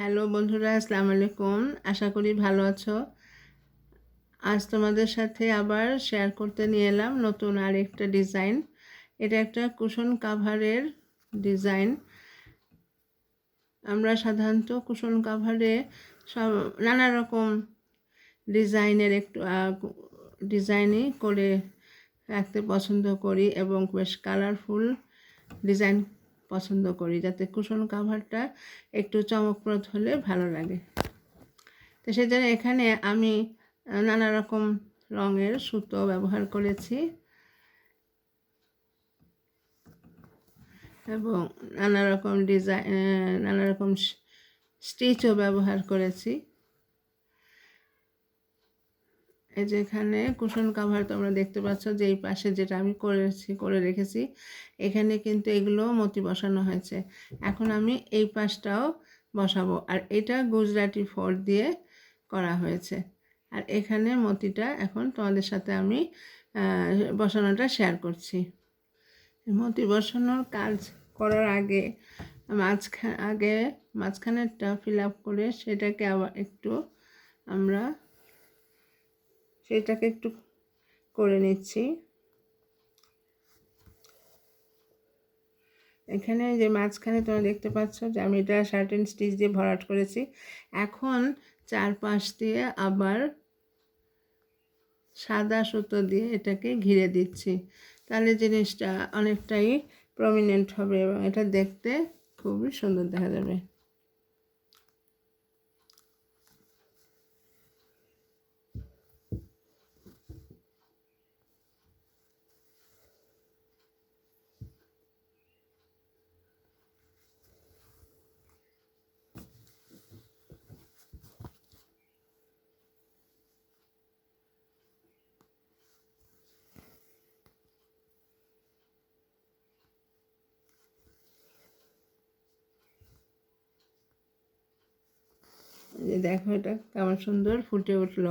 Hello বন্ধুরা, আসসালামু আলাইকুম। আশা করি ভালো আছো। আজ তোমাদের সাথে আবার শেয়ার করতে নিয়ে এলাম নতুন আরেকটা ডিজাইন এটা একটা কুশন কাভারের ডিজাইন আমরা সাধারণত কুশন কাভারে সব নানা রকম ডিজাইনের একটু ডিজাইনই করে রাখতে পছন্দ করি এবং বেশ কালারফুল ডিজাইন পছন্দ করি, যাতে কুশন কাভারটা একটু চমকপ্রদ হলে ভালো লাগে। তো সেজন্য এখানে আমি নানা রকম রঙের সুতো ব্যবহার করেছি। এবং নানা রকম ডিজাইন নানা রকম স্টিচও ব্যবহার করেছি। এই যে এখানে কুশন কাভার তোমরা দেখতে পাচ্ছ যে এই পাশে যেটা আমি করেছি, করে রেখেছি, এখানে কিন্তু এগুলো মতি বসানো হয়েছে। এখন আমি এই পাশটাও বসাবো। আর এটা গুজরাটি ফোর দিয়ে করা হয়েছে। আর এখানে মতিটা এখন তোমাদের সাথে আমি বসানোটা শেয়ার করছি। মতি বসানোর কাজ করার আগে, মাঝখানে, আগে মাঝখানেরটা ফিল আপ করে সেটাকে আবার একটু আমরা সেটাকে একটু করে নিচ্ছি। এখানে যে মাঝখানে তোমরা দেখতে পাচ্ছ যে আমি এটা শার্টেন স্টিচ দিয়ে ভরাট করেছি। এখন চারপাশ দিয়ে আবার সাদা সুতো দিয়ে এটাকে ঘিরে দিচ্ছি। তাহলে জিনিসটা অনেকটাই প্রমিনেন্ট হবে এবং এটা দেখতে খুবই সুন্দর দেখা যাবে। যে দেখো এটা কেমন সুন্দর ফুটে উঠল।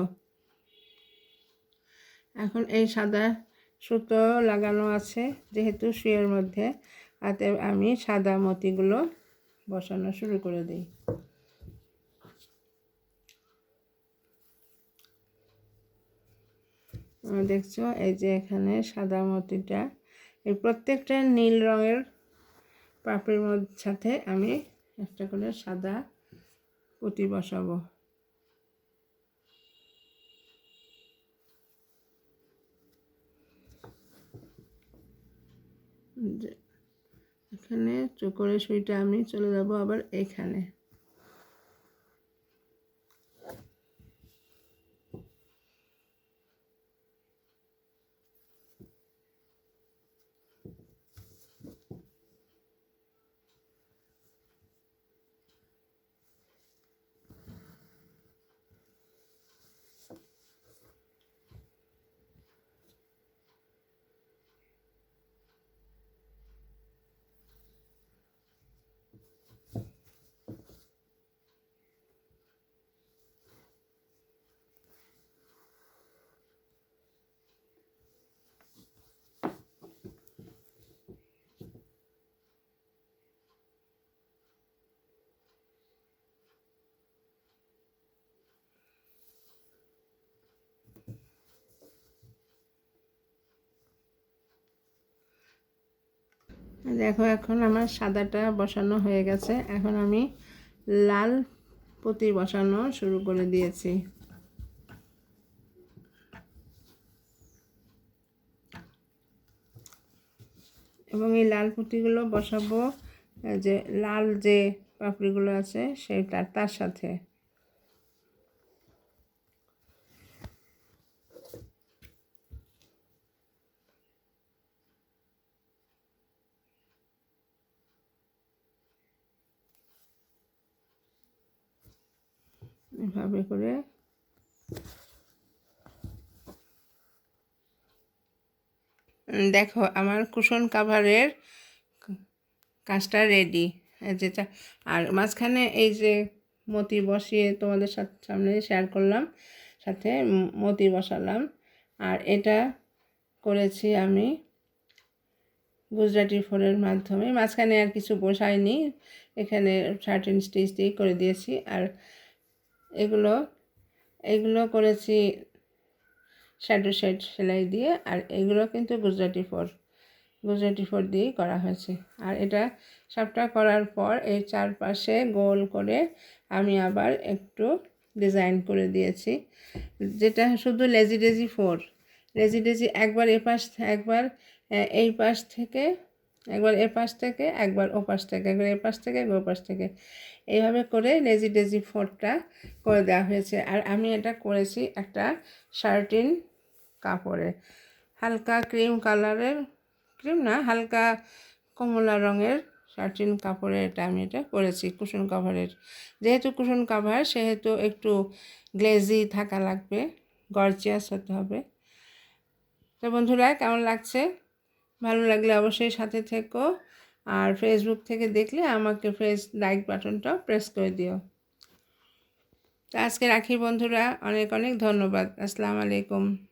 এখন এই সাদা সুতো লাগানো আছে যেহেতু শুয়ের মধ্যে, হাতে আমি সাদা মতিগুলো বসানো শুরু করে দিই। দেখছ? এই যে এখানে সাদা মতিটা। এই প্রত্যেকটা নীল রঙের পাপড়ির মধ্যে সাথে আমি একটা করে সাদা পুঁতি বসাবো। এখানে চোখের সুইটা আমি চলে যাব আবার এখানে। দেখো, এখন আমার সাদাটা বসানো হয়ে গেছে। এখন আমি লাল পুঁতি বসানো শুরু করে দিয়েছি। এবং এই লাল পুঁতিগুলো বসাবো যে লাল যে পাপড়িগুলো আছে, সেটা তার সাথে। এভাবে করে দেখো আমার কুশন কাভারের কাজটা রেডি যেটা আর মাঝখানে এই যে মতি বসিয়ে তোমাদের সাথে সামনে শেয়ার করলাম, সাথে মতি বসালাম। আর এটা করেছি আমি গুজরাটি ফোনের মাধ্যমে। মাঝখানে আর কিছু বসাইনি, এখানে থার্টিন স্টিচ দিয়ে করে দিয়েছি। আর এগুলো এগুলো করেছি শ্যাডো শেড সেলাই দিয়ে, আর এগুলো কিন্তু গুজরাটি ফোর গুজরাটি ফোর দিয়েই করা হয়েছে। আর এটা সবটা করার পর এই চারপাশে গোল করে আমি আবার একটু ডিজাইন করে দিয়েছি। যেটা শুধু lazy daisy four lazy daisy একবার এ পাশ একবার এই পাশ থেকে একবার এ পাশ থেকে, একবার ও পাশ থেকে, একবার এ পাশ থেকে, একবার ও পাশ থেকে। এইভাবে করে লেজি ডেজি ফোরটা করে দেওয়া হয়েছে। আর আমি এটা করেছি একটা শার্টিন কাপড়ে। হালকা ক্রিম কালারের, ক্রিম না, হালকা কমলা রঙের শার্টিন কাপড়ে এটা আমি এটা করেছি, কুশন কাভারের। যেহেতু কুশন কাভার, সেহেতু একটু গ্লেজি থাকা লাগবে, গর্জিয়াস হতে হবে। তো বন্ধুরা, কেমন লাগছে? ভালো লাগলে অবশ্যই সাথে থেকো। আর ফেসবুক থেকে দেখলে আমাকে ফেস লাইক বাটনটা প্রেস করে দিও। তো আজকে রাখি বন্ধুরা, অনেক অনেক ধন্যবাদ। আসসালামু আলাইকুম।